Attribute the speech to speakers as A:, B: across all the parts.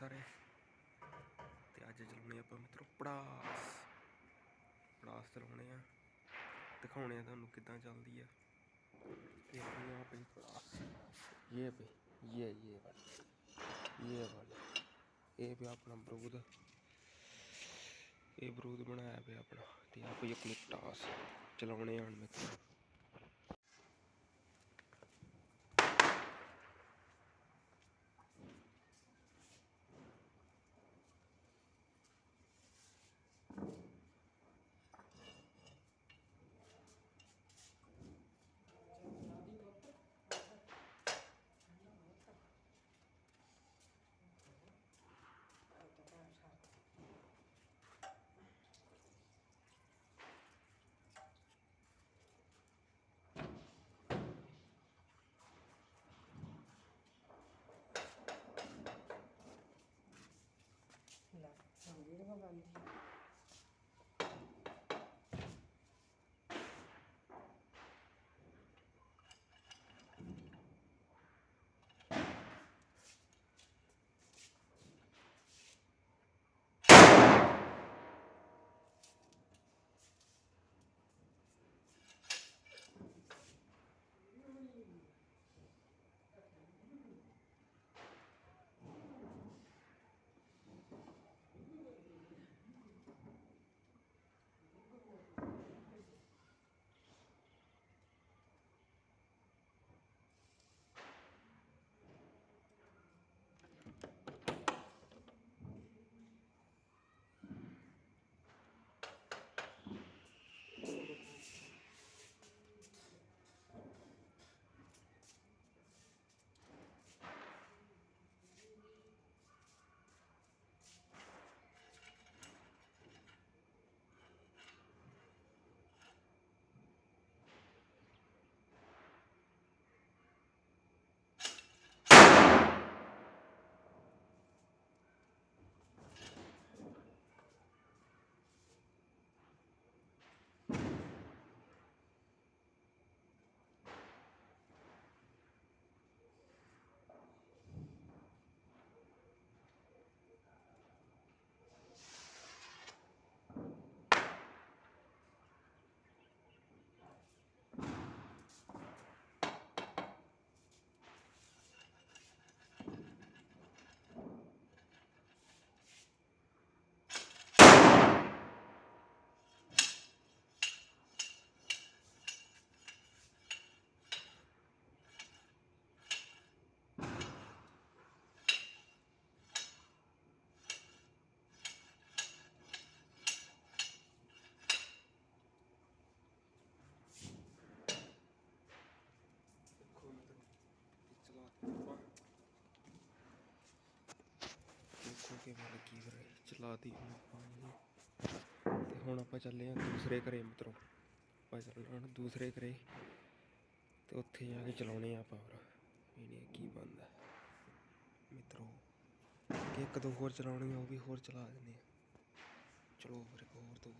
A: ਸਾਰੇ। ਤੇ ਅੱਜ ਚਲਾਉਣੇ ਆਪਾਂ ਮਿੱਤਰੋ ਪੜਾਸ। ਪੜਾਸ ਚਲਾਉਣੇ ਆ। ਦਿਖਾਉਣੇ ਆ ਤੁਹਾਨੂੰ ਕਿੱਦਾਂ ਚੱਲਦੀ ਆ। ਇਹ ਆਪਣੀ ਆ ਪੜਾਸ। ਇਹ ਪਈ ਇਹ ਇਹ ਵਾਲੀ। ਇਹ ਵਾਲੀ। ਇਹ ਵੀ ਆਪਣਾ ਬਰੂਦ। ਇਹ ਬਰੂਦ ਬਣਾਇਆ ਪਿਆ ਆਪਣਾ। ਤੇ ਆ ਪਈ ਆਪਣੀ ਪੜਾਸ ਚਲਾਉਣੇ ਆਣ ਮਿੱਤਰੋ
B: ਲੈ ਹੁਣ ਵੀ ਉਹ ਬੰਦੀ
A: ਦੇਖੋ ਕਿਵੇਂ ਲੱਗੀ ਫਿਰ ਚਲਾਤੀ ਹੁਣ ਆਪਾਂ ਇਹਨੂੰ। ਤੇ ਹੁਣ ਆਪਾਂ ਚੱਲੇ ਆ ਦੂਸਰੇ ਘਰੇ ਮਿੱਤਰੋ। ਆਪਾਂ ਚੱਲਣਾ ਹੁਣ ਦੂਸਰੇ ਘਰੇ। ਤੇ ਉੱਥੇ ਜਾ ਕੇ ਚਲਾਉਣੇ ਆ ਪਾਵਰ ਇਹਨੇ ਕੀ ਬੰਦਾ ਮਿੱਤਰੋ ਕਿ ਇੱਕ ਦੋ ਹੋਰ ਚਲਾਉਣੀ ਆ, ਉਹ ਵੀ ਹੋਰ ਚਲਾ ਦਿੰਦੇ ਆ ਚਲੋ ਫਿਰ ਇੱਕ ਹੋਰ ਦੋ।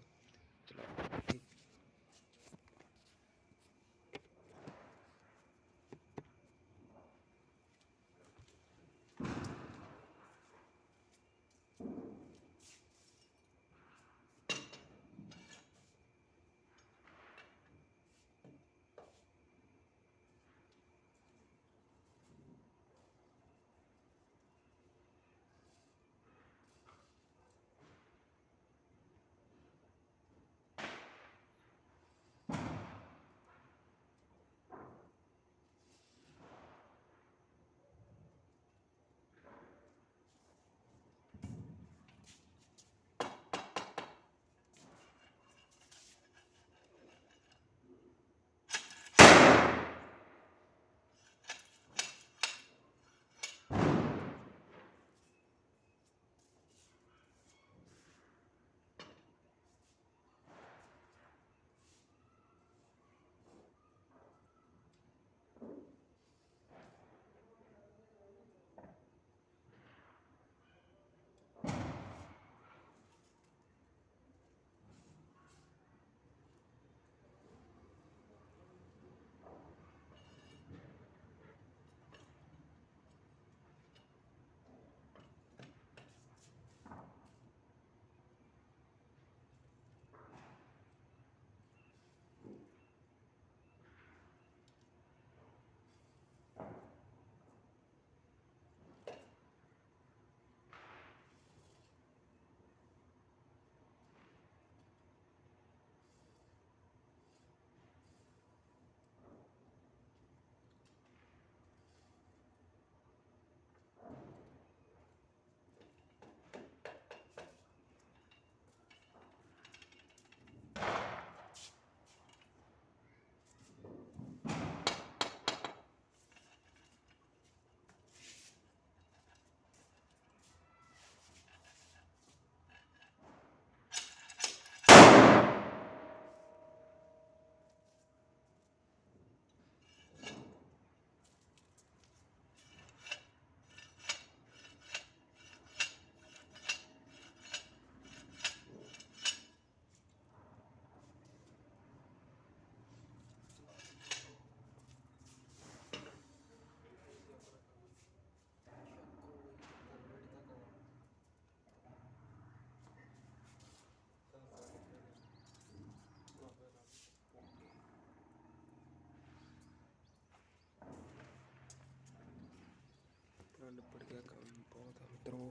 A: ਨਿਬੜ ਗਿਆ ਕੰਮ ਬਹੁਤ ਮਿੱਤਰੋ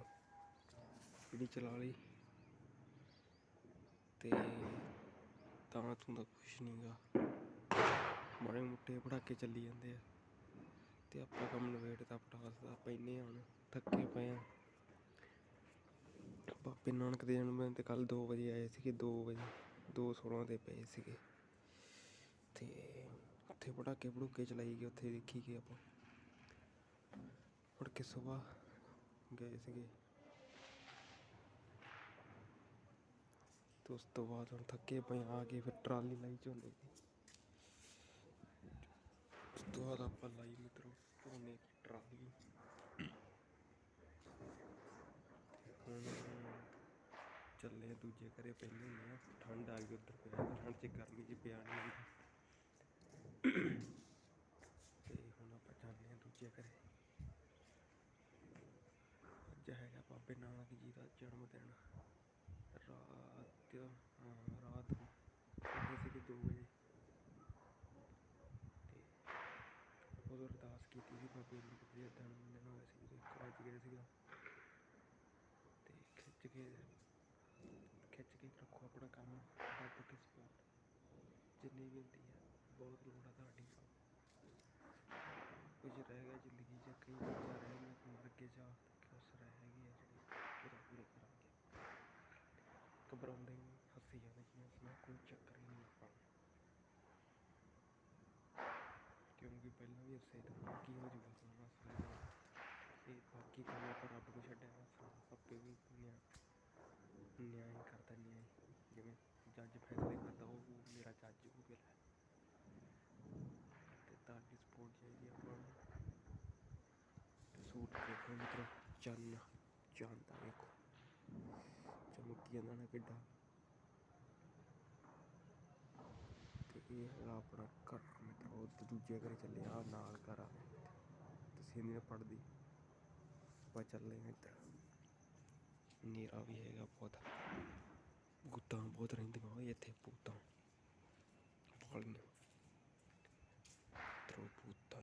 A: ਜਿਹੜੀ ਚਲਾ ਲਈ। ਤੇ ਤਾਂ ਤੂੰ ਦਾ ਕੁਛ ਨਹੀਂਗਾ। ਮਾੜੇ ਮੁੱਟੇ ਪੜਾਕੇ ਚੱਲੀ ਜਾਂਦੇ ਆ। ਤੇ ਆਪਾਂ ਕੰਮ ਨਵੇੜਦਾ ਪਟਾਸ ਦਾ ਪੈਨੇ ਹੁਣ, ਥੱਕੇ ਪਏ ਆ। ਬਾਬੇ ਨਾਨਕ ਦੇ ਜਨਮ ਤੇ ਕੱਲ 2 ਵਜੇ ਆਏ ਸੀਗੇ 2 ਵਜੇ 2:16 ਦੇ ਪਏ ਸੀਗੇ। ਤੇ ਉੱਥੇ ਪਟਾਕੇ ਪੜੂਕੇ ਚਲਾਈ ਗਏ, ਉੱਥੇ ਦੇਖੀ ਗਏ ਆਪਾਂ। ਕੇ ਸਵੇਰ ਗਏ ਸੀਗੇ ਤੇ ਉਸ ਤੋਂ ਬਾਅਦ ਹੁਣ ਥੱਕੇ ਪਏ ਆ ਕੇ ਫਿਰ ਟਰਾਲੀ ਲਾਈ ਝੋਨੇ ਦੀ ਉਸ ਤੋਂ ਬਾਅਦ ਆਪਾਂ ਲਾਈ ਮਿੱਤਰੋ ਝੋਨੇ ਦੀ ਟਰਾਲੀ ਚੱਲੇ ਦੂਜੇ ਘਰੇ ਪਹਿਲੇ ਹੁੰਦੇ ਆ ਠੰਡ ਆ ਗਈ ਉੱਧਰ ਪਿਆ ਠੰਡ 'ਚ ਗਰਮੀ 'ਚ ਪਿਆ ਨਹੀਂ ਤੇ ਹੁਣ ਆਪਾਂ ਚੱਲਦੇ ਦੂਜੇ ਘਰੇ ਅੱਜ ਹੈਗਾ ਬਾਬੇ ਨਾਨਕ ਜੀ ਦਾ ਜਨਮ ਦਿਨ। ਰਾਤ ਰਾਤ ਨੂੰ ਉੱਠੇ ਸੀਗੇ 2 ਵਜੇ। ਤੇ ਉਦੋਂ ਅਰਦਾਸ ਕੀਤੀ ਸੀ ਬਾਬੇ ਨਾਨਕ ਜੀ ਦਾ ਜਨਮ ਦਿਨ ਹੋਇਆ ਸੀ ਉਦੋਂ ਇੱਕ ਗਿਆ ਸੀਗਾ। ਤੇ ਖਿੱਚ ਕੇ ਖਿੱਚ ਕੇ ਰੱਖੋ ਆਪਣਾ ਕੰਮ, ਰੱਬ ਕੇ ਸਪੋਰਟ ਜਿੰਨੀ ਵੀ ਹੁੰਦੀ ਹੈ, ਬਹੁਤ ਲੋੜ ਆ ਤੁਹਾਡੀ। ਕੁਝ ਰਹਿ ਗਿਆ ਜ਼ਿੰਦਗੀ 'ਚ, ਕਈ ਚੀਜ਼ਾਂ ਰਹਿ ਗਈਆਂ ਮਰ ਕੇ ਜਾ ਕੁਛ ਰਹਿ ਹੈਗੀ ਆ ਜਿਹੜੀ ਉਹਦਾ ਪੂਰੇ ਕਰਾਂਗੇ ਘਬਰਾਉਂਦੇ ਹੀ ਨਹੀਂ ਹੱਸੀ ਜਾਂਦੇ ਜਿਵੇਂ ਸੁਣਾ ਕੋਈ ਚੱਕਰ ਹੀ ਨਹੀਂ ਆਪਾਂ ਨੂੰ। ਕਿਉਂਕਿ ਪਹਿਲਾਂ ਵੀ ਹੱਸੇ ਤਾਂ ਹੁਣ ਕੀ ਹੋ ਜੂਗਾ ਹੁਣ ਹੱਸ ਲੈਣਾ ਇਹ ਬਾਕੀ ਕੰਮ ਆਪਾਂ ਰੱਬ ਨੂੰ ਛੱਡਿਆ ਹੱਸਣਾ ਆਪੇ ਵੀ ਨਿਆਂ ਨਿਆਂ ਹੀ ਕਰਦਾ ਨਿਆਂ ਹੀ। ਜਿਵੇਂ ਜੱਜ ਫੈਸਲੇ ਕਰਦਾ ਉਹ ਉਹ ਮੇਰਾ ਜੱਜ ਹੋ ਗਿਆ ਤੇ ਤੁਹਾਡੀ ਸਪੋਰਟ ਚਾਹੀਦੀ ਆ ਆਪਾਂ ਨੂੰ ਤੇ ਸੂਟ ਦੇਖੋ ਮਿੱਤਰੋ ਚੰਨ ਚੰਨ ਦਾ ਵੇਖੋ ਚਮਕੀ ਜਾਂਦਾ ਨਾ ਕਿੱਡਾ। ਤੇ ਇਹ ਹੈਗਾ ਆਪਣਾ ਘਰ ਮਿੱਤਰੋ ਤੇ ਦੂਜੇ ਘਰੇ ਚੱਲੇ ਆ, ਨਾਲ ਘਰ ਆ। ਤੁਸੀਂ ਨਹੀਂ ਪੜਦੀ ਆਪਾਂ ਚੱਲੇ ਆ ਇੱਧਰ। ਨੇਰਾ ਵੀ ਹੈਗਾ ਬਹੁਤ। ਗੁੱਤਾਂ ਬਹੁਤ ਰਹਿੰਦੀਆਂ ਓਏ ਇੱਥੇ ਭੂਤਾਂ। ਬਾਲੀਆਂ।